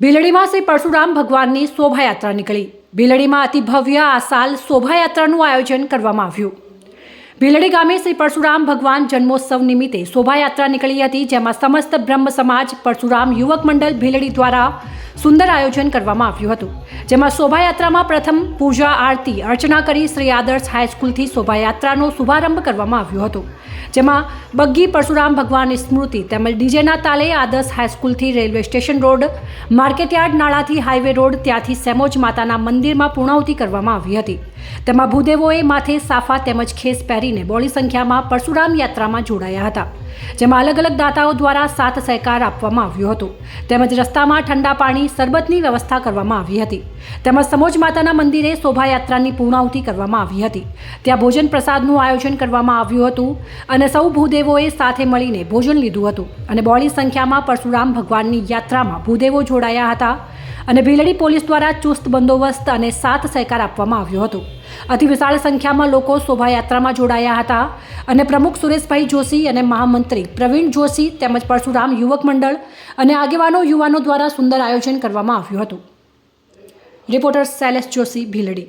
ભીલડીમાં શ્રી પરશુરામ ભગવાનની શોભાયાત્રા નીકળી. ભીલડીમાં અતિ ભવ્ય આ સાલ શોભાયાત્રાનું આયોજન કરવામાં આવ્યું. ભીલડી ગામે શ્રી પરશુરામ ભગવાન જન્મોત્સવ નિમિત્તે શોભાયાત્રા નીકળી હતી, જેમાં સમસ્ત બ્રહ્મ સમાજ, પરશુરામ યુવક મંડળ ભીલડી દ્વારા સુંદર આયોજન કરવામાં આવ્યું હતું, જેમાં શોભાયાત્રામાં પ્રથમ પૂજા, આરતી, અર્ચના કરી શ્રી આદર્શ હાઈસ્કૂલથી શોભાયાત્રાનો શુભારંભ કરવામાં આવ્યો હતો, જેમાં બગ્ગી પરશુરામ ભગવાનની સ્મૃતિ તેમજ ડીજેના તાલે Adarsh હાઈસ્કૂલથી railway station road, market yard નાળાથી highway road, ત્યાંથી સેમોજ માતાના મંદિરમાં પૂર્ણાહુતિ કરવામાં આવી હતી. તેમાં ભૂદેવોએ માથે સાફા તેમજ ખેસ પહેરીને બોળી સંખ્યામાં પરશુરામ યાત્રામાં જોડાયા હતા, જેમાં અલગ અલગ દાતાઓ દ્વારા સાથ સહકાર આપવામાં આવ્યો હતો, તેમજ રસ્તામાં ઠંડા પાણી શરબતની વ્યવસ્થા કરવામાં આવી હતી. તેમજ સમોજ માતાના મંદિરે શોભાયાત્રાની પૂર્ણાહુતિ કરવામાં આવી હતી. ત્યાં ભોજન પ્રસાદનું આયોજન કરવામાં આવ્યું હતું અને સૌ ભૂદેવોએ સાથે મળીને ભોજન લીધું હતું. અને બોળી સંખ્યામાં પરશુરામ ભગવાનની યાત્રામાં ભૂદેવો જોડાયા હતા અને ભીલડી પોલીસ દ્વારા ચુસ્ત બંદોબસ્ત અને સાથ સહકાર આપવામાં આવ્યો હતો. અતિ વિશાળ સંખ્યામાં લોકો શોભાયાત્રામાં જોડાયા હતા. અને પ્રમુખ સુરેશભાઈ જોશી અને મહામંત્રી પ્રવીણ જોશી તેમજ પરશુરામ યુવક મંડળ અને આગેવાનો યુવાનો દ્વારા સુંદર આયોજન કરવામાં આવ્યું હતું. રિપોર્ટર શૈલેષ જોશી ભીલડી.